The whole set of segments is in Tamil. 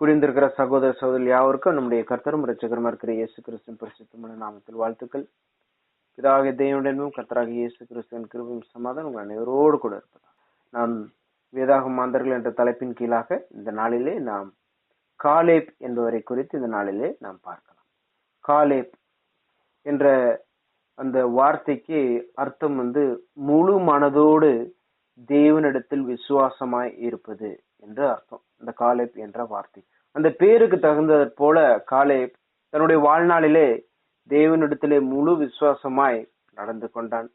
குடிந்திருக்கிற சகோதர சகோதரி யாவருக்கும் நம்முடைய கர்த்தரும் ரட்சகரமா இருக்கிற இயேசு கிறிஸ்துவின் பரிசுத்தமான நாமத்தில் வாழ்த்துக்கள். பிதாக தேவனுடனும் கர்த்தராக இயேசு கிறிஸ்துவின் கிருபையும் சமாதானம் உங்கள் அனைவரோடு கூட இருப்பதா நாம் வேதாக மாந்தர்கள் என்ற தலைப்பின் கீழாக இந்த நாளிலே நாம் காலேப் என்பவரை குறித்து இந்த நாளிலே நாம் பார்க்கலாம். காலேப் என்ற அந்த வார்த்தைக்கு அர்த்தம் வந்து முழு மனதோடு தேவனிடத்தில் விசுவாசமாய் இருப்பது. என்று அர்த்தம். இந்த காலேப் என்ற வார்த்தை. அந்த பேருக்கு தகுந்தது போல காலேப் தன்னுடைய வாழ்நாளிலே தேவனிடத்திலே முழு விசுவாசமாய் நடந்து கொண்டான்.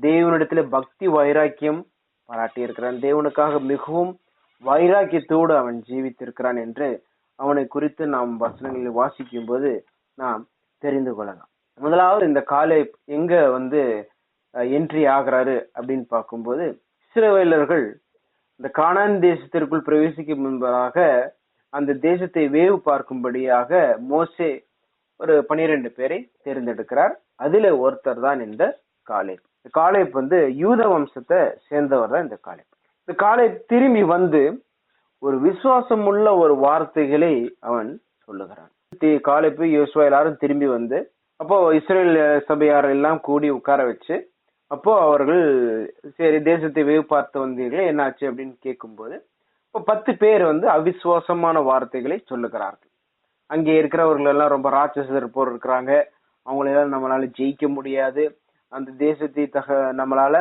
தேவனிடத்திலே பக்தி வைராக்கியம் பாராட்டி இருக்கிறான் தேவனுக்காக மிகவும் வைராக்கியத்தோடு அவன் ஜீவித்திருக்கிறான் என்று அவனை குறித்து நாம் வசனங்களில் வாசிக்கும் போது நாம் தெரிந்து கொள்ளலாம். முதலாவது இந்த காலை எங்க வந்து என்ட்ரி ஆகிறாரு அப்படின்னு பார்க்கும்போது இஸ்ரவேலர்கள் இந்த கானான் தேசத்திற்குள் பிரவேசிக்கும் முன்பதாக அந்த தேசத்தை வேவு பார்க்கும்படியாக மோசே ஒரு பனிரெண்டு பேரை தேர்ந்தெடுக்கிறார். அதுல ஒருத்தர் தான் இந்த காலேப். இந்த காலேப் வந்து யூத வம்சத்தை சேர்ந்தவர் தான் இந்த காலேப். இந்த காலேப் திரும்பி வந்து ஒரு விசுவாசம் உள்ள ஒரு வார்த்தைகளை அவன் சொல்லுகிறான். காலேப்பு யோசுவா எல்லாரும் திரும்பி வந்து அப்போ இஸ்ரேல் சபையார் எல்லாம் கூடி உட்கார வச்சு அப்போ அவர்கள் சரி தேசத்தை வெகு பார்த்து வந்தீர்களே என்னாச்சு அப்படின்னு கேட்கும்போது இப்போ பத்து பேர் வந்து அவிசுவாசமான வார்த்தைகளை சொல்லுகிறார்கள். அங்கே இருக்கிறவர்கள் எல்லாம் ரொம்ப ராட்சசர் போர் இருக்கிறாங்க. அவங்களெல்லாம் நம்மளால ஜெயிக்க முடியாது. அந்த தேசத்தை தக நம்மளால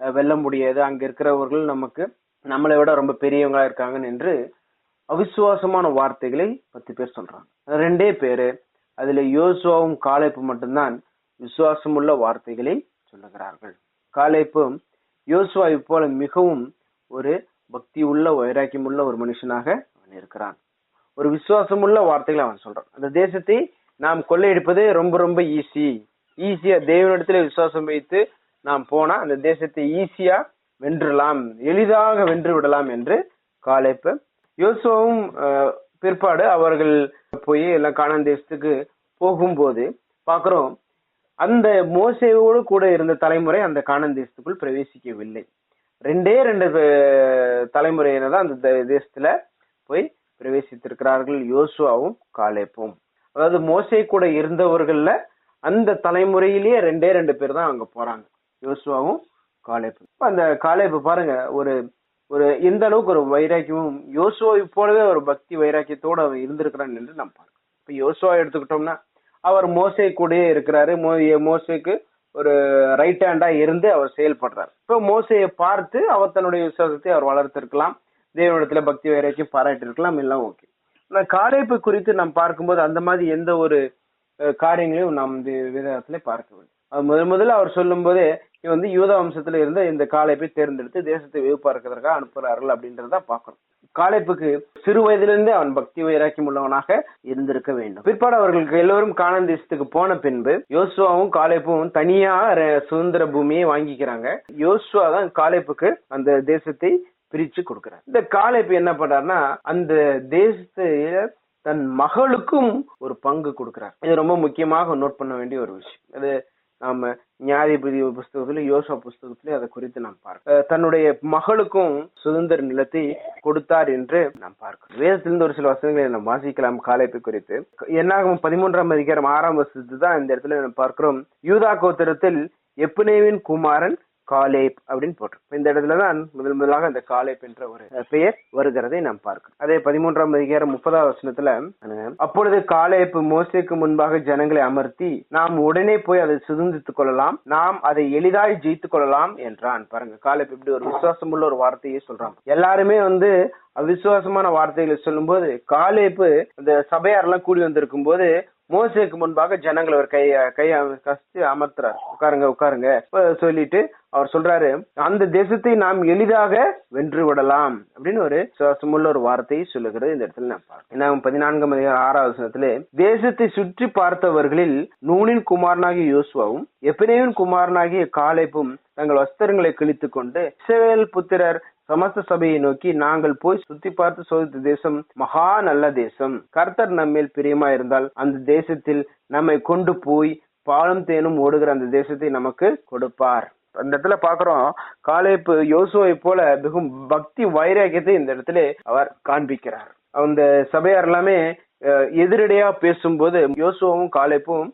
வெல்ல முடியாது. அங்க இருக்கிறவர்கள் நமக்கு நம்மளை விட ரொம்ப பெரியவங்களா இருக்காங்கன்னு என்று அவிசுவாசமான வார்த்தைகளை பத்து பேர் சொல்றாங்க. ரெண்டே பேரு அதுல யோசுவாவும் காலைப்பு மட்டும்தான் விசுவாசமுள்ள வார்த்தைகளை சொல்லுகிறார்கள். காலைப்பும் யோசுவாவை போல மிகவும் ஒரு பக்தி உள்ள வைராக்கியம் உள்ள ஒரு மனுஷனாக அவன் இருக்கிறான். ஒரு விசுவாசமுள்ள வார்த்தைகளை அவன் சொல்றான். அந்த தேசத்தை நாம் கொள்ளையடிப்பது ரொம்ப ரொம்ப ஈஸி ஈஸியா தேவனிடத்துல விசுவாசம் வைத்து நாம் போனா அந்த தேசத்தை ஈஸியா வென்றலாம். எளிதாக வென்று விடலாம் என்று காலைப்ப. யோசுவாவும் பிற்பாடு அவர்கள் போய் எல்லாம் காணான் தேசத்துக்கு போகும்போது பாக்குறோம் அந்த மோசையோடு கூட இருந்த தலைமுறை அந்த காணன் தேசத்துக்குள் பிரவேசிக்கவில்லை. ரெண்டே ரெண்டு தலைமுறையினர் தான் அந்த தேசத்துல போய் பிரவேசித்திருக்கிறார்கள். யோசுவாவும் காலேப்பும். அதாவது மோசை கூட இருந்தவர்கள்ல அந்த தலைமுறையிலேயே ரெண்டே ரெண்டு பேர் தான் அங்க போறாங்க. யோசுவாவும் காலேப்பும். அந்த காலேப்பு பாருங்க ஒரு ஒரு எந்த அளவுக்கு ஒரு வைராக்கியமும் யோசுவாவை போலவே ஒரு பக்தி வைராக்கியத்தோடு அவன் இருந்திருக்கிறான் என்று நம்ம பார்க்கணும் இப்போ யோசுவா எடுத்துக்கிட்டோம்னா அவர் மோசை கூடயே இருக்கிறாரு. மோ மோசைக்கு ஒரு ரைட் ஹேண்டா இருந்து அவர் செயல்படுறாரு. இப்போ மோசையை பார்த்து அவர் தன்னுடைய விசுவாசத்தை அவர் வளர்த்திருக்கலாம். தேவனிடத்துல பக்தி வைராக்கியம் பாராட்டி இருக்கலாம் எல்லாம் ஓகே. ஆனால் காரைப்பு குறித்து நாம் பார்க்கும்போது அந்த மாதிரி எந்த ஒரு காரியங்களையும் நாம் இந்த விதத்துல பார்க்கவில்லை. முதல் முதல்ல அவர் சொல்லும் போதே வந்து யூத வம்சத்துல இருந்த இந்த காலைப்பை தேர்ந்தெடுத்து தேசத்தை வேவு பார்க்கிறதுக்காக அனுப்புறார்கள் அப்படின்றத பார்க்கணும். காலைப்புக்கு சிறு வயதிலிருந்தே அவன் பக்தி வைராக்கியம் உள்ளவனாக இருந்திருக்க வேண்டும். பிற்பாடு அவர்களுக்கு எல்லோரும் காணன் தேசத்துக்கு போன பின்பு யோசுவாவும் காலைப்பும் தனியா சுதந்திர பூமியை வாங்கிக்கிறாங்க. யோசுவா தான் காலைப்புக்கு அந்த தேசத்தை பிரிச்சு கொடுக்கிறார். இந்த காலைப்பு என்ன பண்றாருன்னா அந்த தேசத்தைய தன் மகளுக்கும் ஒரு பங்கு கொடுக்கிறார். இது ரொம்ப முக்கியமாக நோட் பண்ண வேண்டிய ஒரு விஷயம். அது நாம நியாயபதி புஸ்தகத்திலும் யோசா புஸ்தகத்திலே அதை குறித்து நாம் பார்க்க தன்னுடைய மகளுக்கும் சுதந்திர நிலத்தை கொடுத்தார் என்று நாம் பார்க்கிறோம். வேதத்திலிருந்து ஒரு சில வசனங்களை நாம் வாசிக்கலாம் காலைப்பை குறித்து. என்னாகும் பதிமூன்றாம் அதிகாரம் ஆறாம் வசத்து தான் இந்த இடத்துல நாம் பார்க்கிறோம். யூதா கோத்திரத்தில் எப்புனேவின் குமாரன் காலேப் அப்படின்னு போட்டிருக்கும் இந்த இடத்துல தான் முதல் முதலாக அந்த காலேப் என்ற ஒரு பெயர் வருகிறதை நாம் பார்க்கிறோம். அதே பதிமூன்றாம் அதிகாரம் முப்பதாவது வசனத்துல அப்பொழுது காலேப் மோசேக்கு முன்பாக ஜனங்களை அமர்த்தி நாம் உடனே போய் அதை சுதந்தித்துக் கொள்ளலாம் நாம் அதை எளிதாய் ஜெயித்துக் கொள்ளலாம் என்றான். பாருங்க காலேப் இப்படி ஒரு விசுவாசம் உள்ள ஒரு வார்த்தையை சொல்றான். எல்லாருமே வந்து அவிசுவாசமான வார்த்தைகளை சொல்லும் போது காலேப்பு அந்த சபையாரெல்லாம் கூடி வந்திருக்கும் போது மோசைக்கு முன்பாக ஜனங்களை ஒரு கைய கை கஷ்டி அமர்த்துறாரு. உட்காருங்க உட்காருங்க. சொல்லிட்டு அவர் சொல்றாரு அந்த தேசத்தை நாம் எளிதாக வென்று விடலாம். அப்படின்னு ஒரு சுவாசமுள்ள ஒரு வார்த்தையை சொல்லுகிறது இந்த இடத்துல நான் பார்க்கிறேன். பதினான்காம் ஆறாவது தேசத்தை சுற்றி பார்த்தவர்களில் நூனின் குமாரனாகிய யோசுவாவும் எப்பினேவின் குமாரனாகிய காலைப்பும் தங்கள் வஸ்திரங்களை கிழித்து கொண்டு இஸ்ரவேல் புத்திரர் சமஸ்த சபையை நோக்கி நாங்கள் போய் சுத்தி பார்த்து சோதித்த தேசம் மகா நல்ல தேசம். கர்த்தர் நம்மேல் பிரியமா இருந்தால் அந்த தேசத்தில் நம்மை கொண்டு போய் பாலும் தேனும் ஓடுகிற அந்த தேசத்தை நமக்கு கொடுப்பார். அந்த இடத்துல பாக்குறோம் காலேப்பு யோசுவை போல மிகவும் பக்தி வைராக்கியத்தை இந்த இடத்துல அவர் காண்பிக்கிறார். அந்த சபையார் எல்லாமே அஹ், எதிரடையா பேசும்போது யோசுவும் காலேப்பும்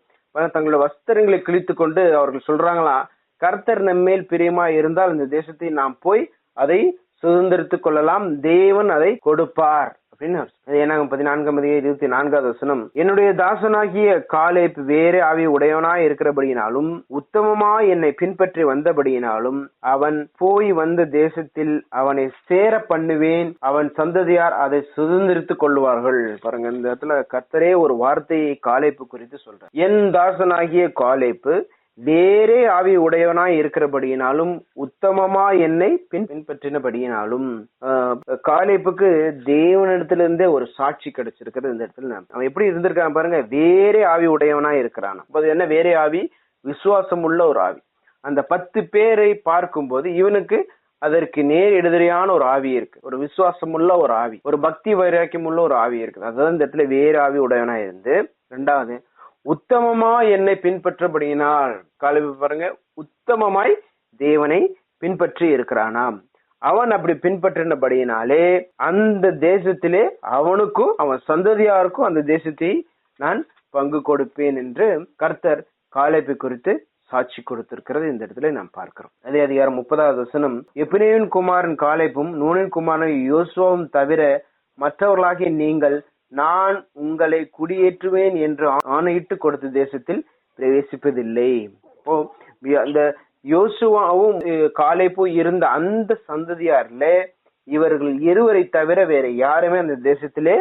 தங்களோட வஸ்திரங்களை கிழித்து கொண்டு அவர்கள் சொல்றாங்களாம் கர்த்தர் நம்மேல் பிரியமா இருந்தால் இந்த தேசத்தை நாம் போய் அதை சுதந்திரித்துக் கொள்ளலாம். தேவன் அதை கொடுப்பார். அப்படின்னு ஏனாகும்? பதினான்காம் அதிகாரம் இருபத்தி நான்காவது வசனம். என்னுடைய தாசனாகிய காலேப் வேறு ஆவி உடையவனாய் இருக்கிறபடியினாலும் உத்தமமா என்னை பின்பற்றி வந்தபடியினாலும் அவன் போய் வந்த தேசத்தில் அவனை சேர பண்ணுவேன். அவன் சந்ததியார் அதை சுதந்திரித்துக் கொள்வார்கள். பாருங்க இந்த இடத்துல கர்த்தரே ஒரு வார்த்தையை காலேப்பு குறித்து சொல்றார். என் தாசனாகிய காலேப்பு வேறே ஆவி உடையவனாய் இருக்கிறபடியினாலும் உத்தமமா என்னை பின் பின்பற்றினபடியினாலும் ஆஹ், காலேப்புக்கு தேவனிடத்திலிருந்தே ஒரு சாட்சி கிடைச்சிருக்கிறது இந்த இடத்துல. அவன் எப்படி இருந்திருக்கான் பாருங்க வேறே ஆவி உடையவனாய் இருக்கிறான். அப்போது என்ன வேறே ஆவி? விசுவாசம் உள்ள ஒரு ஆவி. அந்த பத்து பேரை பார்க்கும்போது இவனுக்கு அதற்கு நேர் எதிரியான ஒரு ஆவி இருக்கு. ஒரு விசுவாசம் உள்ள ஒரு ஆவி. ஒரு பக்தி வைராக்கியம் உள்ள ஒரு ஆவி இருக்குது அதாவது இந்த இடத்துல வேறு ஆவி உடையவனா இருந்து. ரெண்டாவது உத்தமமா என்னை பின்பற்றபடியினால் கழுவி பாருங்க உத்தமமாய் தேவனை பின்பற்றி இருக்கிறானாம். அவன் அப்படி பின்பற்றினபடியினாலே அந்த தேசத்திலே அவனுக்கும் அவன் சந்ததியாருக்கும் அந்த தேசத்தை நான் பங்கு கொடுப்பேன் என்று கர்த்தர் காலேப்பை குறித்து சாட்சி கொடுத்திருக்கிறது. இந்த இடத்துல நாம் பார்க்கிறோம். அதே அதிகாரம் முப்பதாவது வசனம் எப்பினேவின் குமாரன் காலேப்பும் நூனின் குமாரன் யோசுவாவும் தவிர மற்றவர்களாகிய நீங்கள் நான் உங்களை குடியேற்றுவேன் என்று ஆணையிட்டு கொடுத்த தேசத்தில் பிரவேசிப்பதில்லை. இப்போ அந்த யோசுவாவும் அஹ், போய் இருந்த அந்த சந்ததியார்ல இவர்கள் இருவரை தவிர வேற யாருமே அந்த தேசத்திலே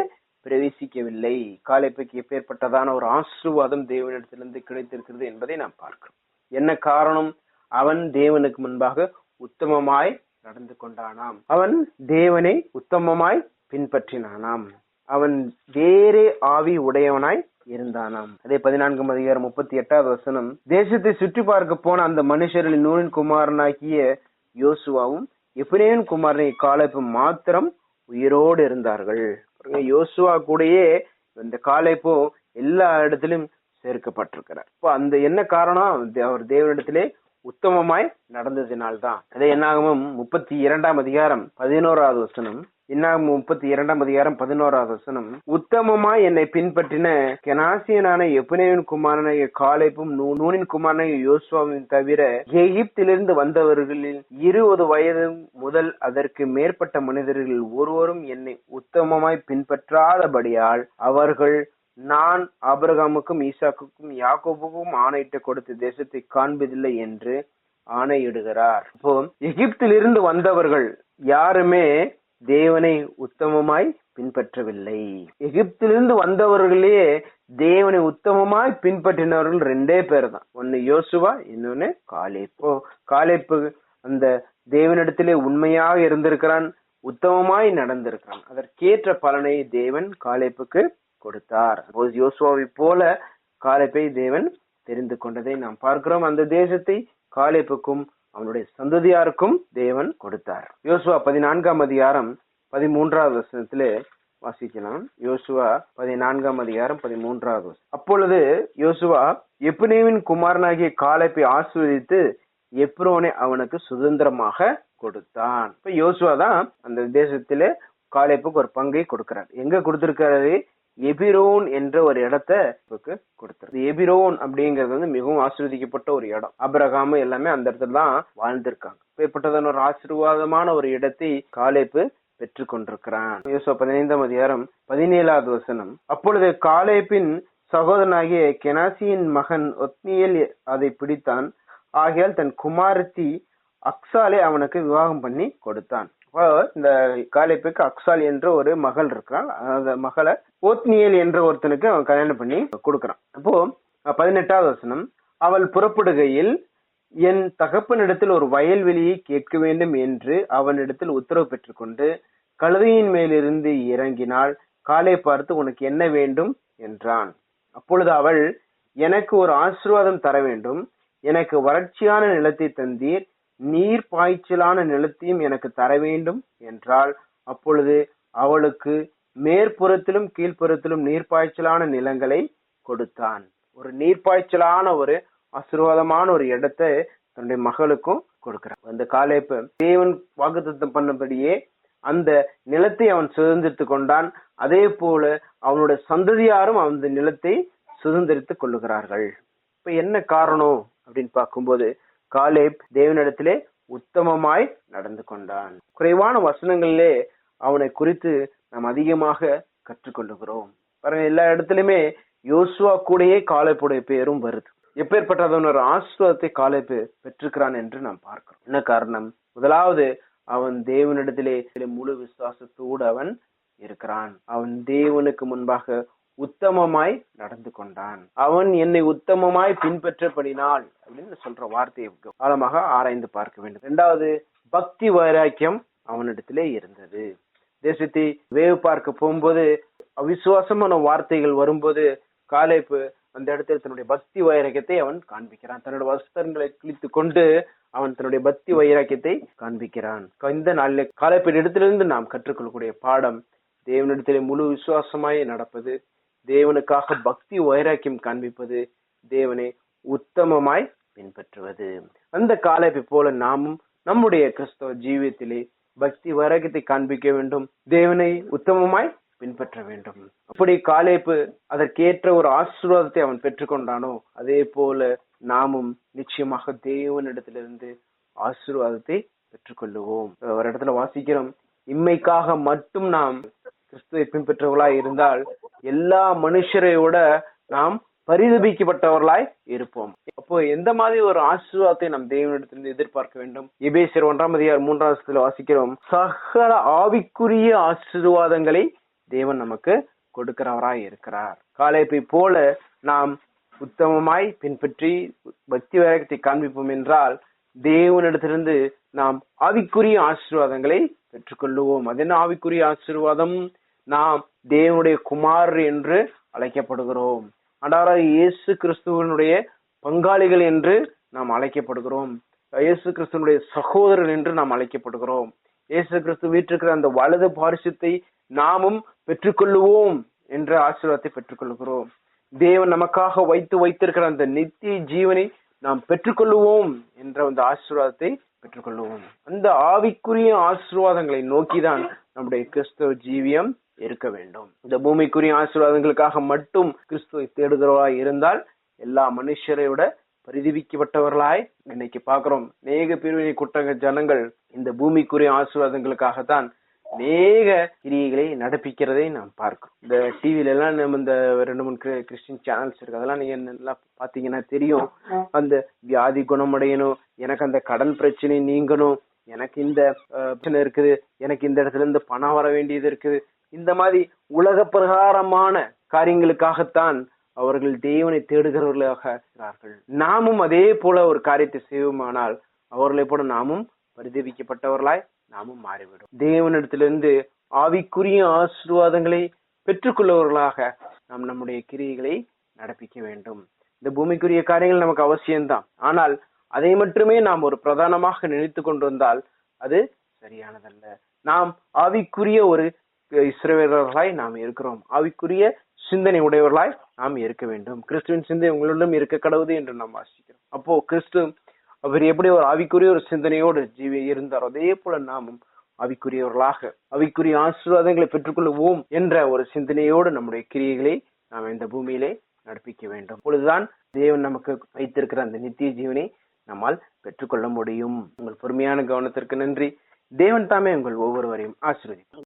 பிரவேசிக்கவில்லை. காலைப்புக்கு எப்பேற்பட்டதான ஒரு ஆசீர்வாதம் தேவனிடத்திலிருந்து கிடைத்திருக்கிறது என்பதை நாம் பார்க்கிறோம். என்ன காரணம்? அவன் தேவனுக்கு முன்பாக உத்தமமாய் நடந்து கொண்டானாம். அவன் தேவனை உத்தமமாய் பின்பற்றினானாம். அவன் வேறே ஆவி உடையவனாய் இருந்தானாம். அதே பதினான்காம் அதிகாரம் முப்பத்தி எட்டாவது வசனம். தேசத்தை சுற்றி பார்க்க போன அந்த மனுஷரில் நூலின் குமாரனாகிய யோசுவாவும் எப்படியும் குமாரனை காலைப்பு மாத்திரம் உயிரோடு இருந்தார்கள். யோசுவா கூடயே இந்த காலைப்போ எல்லா இடத்திலும் சேர்க்கப்பட்டிருக்கிறார். இப்போ அந்த என்ன காரணம்? தே- அவர் தேவனிடத்திலே உத்தமமாய் நடந்ததினால்தான். அதே என்னாகவும் முப்பத்தி இரண்டாம் அதிகாரம் பதினோராவது வசனம். இன்னாம் முப்பத்தி இரண்டாம் அதிகாரம் பதினோராவது வசனம். உத்தமமாய் என்னை பின்பற்றின கெனாசியனான எப்புனேவின் குமாரனாகிய காலைப்பும் நூ- நூனின் குமாரனாகிய யோசுவாவின் தவிர எகிப்திலிருந்து வந்தவர்களில் இருபது வயது முதல் அதற்கு மேற்பட்ட மனிதர்கள் ஒருவரும் என்னை உத்தமமாய் பின்பற்றாதபடியால் அவர்கள் நான் ஆபிரகாமுக்கும் ஈசாக்குக்கும் யாக்கோபுக்கும் ஆணையிட்டு கொடுத்த தேசத்தை காண்பதில்லை என்று ஆணையிடுகிறார். இப்போ எகிப்திலிருந்து வந்தவர்கள் யாருமே தேவனை உத்தமமாய் பின்பற்றவில்லை. எகிப்திலிருந்து வந்தவர்களே தேவனை உத்தமமாய் பின்பற்றினவர்கள் ரெண்டே பேர் தான் ஒன்னு யோசுவா இன்னொன்னு காலேப்போ. காலேப்பு அந்த தேவனிடத்திலே உண்மையாக இருந்திருக்கிறான் உத்தமமாய் நடந்திருக்கிறான். அதற்கேற்ற பலனை தேவன் காலேப்புக்கு கொடுத்தார். அப்போது யோசுவாவை போல காலேப்பை தேவன் தெரிந்து கொண்டதை நாம் பார்க்கிறோம். அந்த தேசத்தை காலேப்புக்கும் அவனுடைய சந்ததியாருக்கும் தேவன் கொடுத்தார். யோசுவா பதினான்காம் அதிகாரம் பதிமூன்றாவது வசனத்திலே வாசிக்கலாம். யோசுவா பதினான்காம் அதிகாரம் பதிமூன்றாவது அப்பொழுது யோசுவா எப்னேவின் குமாரனாகிய காலேப்பை ஆசீர்வதித்து எப்ரோனை அவனுக்கு சுதந்திரமாக கொடுத்தான். இப்ப யோசுவா தான் அந்த தேசத்திலே காலைப்புக்கு ஒரு பங்கை கொடுக்கிறார். எங்க கொடுத்திருக்காரு எபிரோன் என்ற ஒரு இடத்த இவருக்கு எபிரோன் அப்படிங்கிறது வந்து மிகவும் ஆசீர்வதிக்கப்பட்ட ஒரு இடம். அபிரகாமு எல்லாமே அந்த இடத்துல தான் வாழ்ந்திருக்காங்க. இப்பேற்பட்டதான ஒரு ஆசீர்வாதமான ஒரு இடத்தை காலேப்பு பெற்று கொண்டிருக்கிறான். பதினைந்தாம் அதிகாரம் பதினேழாவது வசனம். அப்பொழுது காலேப்பின் சகோதரனாகிய கெனாசியின் மகன் ஒத்னியல் அதை பிடித்தான். ஆகையால் தன் குமாரத்தி அக்சாலை அவனுக்கு விவாகம் பண்ணி கொடுத்தான். இந்த காலேப்புக்கு அக்சால் என்ற ஒரு மகள் இருக்கான் அந்த மகளை ஓத்னியல் என்ற ஒருத்தனுக்கு அவன் கல்யாணம் பண்ணி கொடுக்கறான். அப்போ பதினெட்டாவது வசனம் அவள் புறப்படுகையில் என் தகப்பனிடத்தில் ஒரு வயல்வெளியை கேட்க வேண்டும் என்று அவனிடத்தில் உத்தரவு பெற்றுக்கொண்டு கழுதையின் மேலிருந்து இறங்கினால் காலை பார்த்து உனக்கு என்ன வேண்டும்? என்றான். அப்பொழுது அவள் எனக்கு ஒரு ஆசீர்வாதம் தர வேண்டும். எனக்கு வறட்சியான நிலத்தை தந்தீர். நீர் பாய்ச்சலான நிலத்தையும் எனக்கு தர வேண்டும் என்றாள். அப்பொழுது அவளுக்கு மேற்புறத்திலும் கீழ்ப்புறத்திலும் நீர்ப்பாய்ச்சலான நிலங்களை கொடுத்தான். ஒரு நீர்ப்பாய்ச்சலான ஒரு ஆசீர்வாதமான ஒரு இடத்தை தன்னுடைய மகளுக்கும் கொடுக்கிறான். அந்த காலேப்பு தேவன் வாக்குத்தத்தம் பண்ணபடியே அந்த நிலத்தை அவன் சுதந்திரித்து கொண்டான். அதே போல அவனுடைய சந்ததியாரும் அந்த நிலத்தை சுதந்திரித்துக் கொள்ளுகிறார்கள். இப்ப என்ன காரணம் அப்படின்னு பார்க்கும்போது காலேப் தேவனிடத்திலே உத்தமமாய் நடந்து கொண்டான் குறைவான வசனங்களிலே அவனை குறித்து நாம் அதிகமாக கற்றுக்கொள்ளுகிறோம். பாருங்க எல்லா இடத்துலயுமே யோசுவா கூடயே காலேப்புடைய பேரும் வருது. எப்பேற்பட்டதன் ஒரு ஆசிர்வாதத்தை காலேப்பு பெற்றிருக்கிறான் என்று நாம் பார்க்கிறோம். என்ன காரணம்? முதலாவது அவன் தேவனிடத்திலே முழு விசுவாசத்தோடு அவன் இருக்கிறான். அவன் தேவனுக்கு முன்பாக உத்தமமாய் நடந்து கொண்டான். அவன் என்னை உத்தமமாய் பின்பற்றப்படினாள் அப்படின்னு சொல்ற வார்த்தையை ஆழமாக ஆராய்ந்து பார்க்க வேண்டும். இரண்டாவது பக்தி வைராக்கியம் அவனிடத்திலே இருந்தது. தேசத்தை வேவு பார்க்க போகும்போது அவிசுவாசமான வார்த்தைகள் வரும்போது காலேப்பு அந்த இடத்துல தன்னுடைய பக்தி வைராக்கியத்தை அவன் காண்பிக்கிறான். தன்னுடைய வஸ்திரங்களை கிழித்து கொண்டு அவன் தன்னுடைய பக்தி வைராக்கியத்தை காண்பிக்கிறான். இந்த நாளில் காலைப்பின் இடத்திலிருந்து நாம் கற்றுக்கொள்ளக்கூடிய பாடம் தேவனிடத்திலே முழு விசுவாசமாய் நடப்பது தேவனுக்காக பக்தி வைராக்கியம் காண்பிப்பது தேவனை உத்தமமாய் பின்பற்றுவது. அந்த காலேப்பை போல நாமும் நம்முடைய கிறிஸ்தவ ஜீவியத்திலே பக்தி வைராக்கியத்தை காண்பிக்க வேண்டும் தேவனை உத்தமமாய் பின்பற்ற வேண்டும். அப்படி காலேப்பு அதற்கேற்ற ஒரு ஆசீர்வாதத்தை அவன் பெற்றுக்கொண்டானோ அதே போல நாமும் நிச்சயமாக தேவனிடத்திலிருந்து ஆசீர்வாதத்தை பெற்றுக்கொள்ளுவோம். ஒரு இடத்துல வாசிக்கிறோம் இம்மைக்காக மட்டும் நாம் கிறிஸ்துவை பின்பற்றவர்களாய் இருந்தால் எல்லா மனுஷரையோட நாம் பரிதபிக்கப்பட்டவர்களாய் இருப்போம். அப்போ எந்த மாதிரி ஒரு ஆசீர்வாதத்தை நம் தேவனிடத்திலிருந்து எதிர்பார்க்க வேண்டும்? எபேசியர் ஒன்றாம் அதிகார் மூன்றாம் வருஷத்துல வாசிக்கிறோம் சகல ஆவிக்குரிய ஆசீர்வாதங்களை தேவன் நமக்கு கொடுக்கிறவராய் இருக்கிறார். காலைப்பை போல நாம் உத்தமமாய் பின்பற்றி பக்தி வேகத்தை காண்பிப்போம் என்றால் தேவனிடத்திலிருந்து நாம் ஆவிக்குரிய ஆசீர்வாதங்களை பெற்றுக்கொள்ளுவோம். அது என்ன ஆவிக்குரிய ஆசீர்வாதம்? நாம் தேவனுடைய குமார் என்று அழைக்கப்படுகிறோம். அன்றாட இயேசு கிறிஸ்துவனுடைய பங்காளிகள் என்று நாம் அழைக்கப்படுகிறோம். இயேசு கிறிஸ்துவனுடைய சகோதரர்கள் என்று நாம் அழைக்கப்படுகிறோம். இயேசு கிறிஸ்து வீட்டிருக்கிற அந்த வலது பாரிசத்தை நாமும் பெற்றுக்கொள்ளுவோம் என்ற ஆசீர்வாதத்தை பெற்றுக்கொள்கிறோம். தேவன் நமக்காக வைத்து வைத்திருக்கிற அந்த நித்திய ஜீவனை நாம் பெற்றுக்கொள்ளுவோம் என்ற அந்த ஆசீர்வாதத்தை பெற்றுக்கொள்ளுவோம். அந்த ஆவிக்குரிய ஆசீர்வாதங்களை நோக்கிதான் நம்முடைய கிறிஸ்தவ ஜீவியம் இருக்க வேண்டும். இந்த பூமிக்குரிய ஆசீர்வாதங்களுக்காக மட்டும் கிறிஸ்துவை தேடுகிறவராய் இருந்தால் எல்லா மனுஷரை விட பரிதிவிக்கப்பட்டவர்களாய் இன்னைக்கு பாக்குறோம் நேக பிரிவினை குற்றங்க ஜனங்கள் இந்த பூமிக்குரிய ஆசீர்வாதங்களுக்காகத்தான் அநேக கிரியைகளை நடப்பிக்கிறதை நாம் பார்க்கிறோம். இந்த டிவில எல்லாம் நம்ம இந்த ரெண்டு மூணு கிறிஸ்டின் சேனல்ஸ் இருக்கு. அதெல்லாம் நீங்க நல்லா பாத்தீங்கன்னா தெரியும். அந்த வியாதி குணமடையணும் எனக்கு அந்த கடன் பிரச்சனை நீங்கணும் எனக்கு இந்த பிரச்சனை இருக்குது எனக்கு இந்த இடத்துல இருந்து பணம் வர வேண்டியது இருக்குது இந்த மாதிரி உலக பிரகாரமான காரியங்களுக்காகத்தான் அவர்கள் தேவனை தேடுகிறவர்களாக இருக்கிறார்கள். நாமும் அதே போல ஒரு காரியத்தை செய்வோமானால் அவர்களை போல நாமும் பரிதவிக்கப்பட்டவர்களாய் நாமும் மாறிவிடும் தேவனிடத்திலிருந்து ஆவிக்குரிய ஆசீர்வாதங்களை பெற்றுக்கொள்ளவர்களாக நாம் நம்முடைய கிரியைகளை நடப்பிக்க வேண்டும். இந்த பூமிக்குரிய காரியங்கள் நமக்கு அவசியம்தான். ஆனால் அதை மட்டுமே நாம் ஒரு பிரதானமாக நினைத்து கொண்டு வந்தால் அது சரியானதல்ல. நாம் ஆவிக்குரிய ஒரு இஸ்ரவேலர்களாய் நாம் இருக்கிறோம். அவைக்குரிய சிந்தனை உடையவர்களாய் நாம் இருக்க வேண்டும். கிறிஸ்துவின் சிந்தனை உங்களிடம் இருக்க கடவுது என்று நாம் வாசிக்கிறோம். அப்போ கிறிஸ்து அவர் எப்படி ஒரு ஆவிக்குரிய ஒரு சிந்தனையோடு ஜீவி இருந்தார் அதே போல நாமும் அவிக்குரியவர்களாக அவிக்குரிய ஆசீர்வாதங்களை பெற்றுக்கொள்வோம் என்ற ஒரு சிந்தனையோடு நம்முடைய கிரியைகளை நாம் இந்த பூமியிலே நடப்பிக்க வேண்டும். அப்பொழுதுதான் தேவன் நமக்கு வைத்திருக்கிற அந்த நித்திய ஜீவனை நம்மால் பெற்றுக்கொள்ள முடியும். உங்கள் பொறுமையான கவனத்திற்கு நன்றி. தேவன் தாமே உங்கள் ஒவ்வொருவரையும் ஆசீர்வதிக்கும்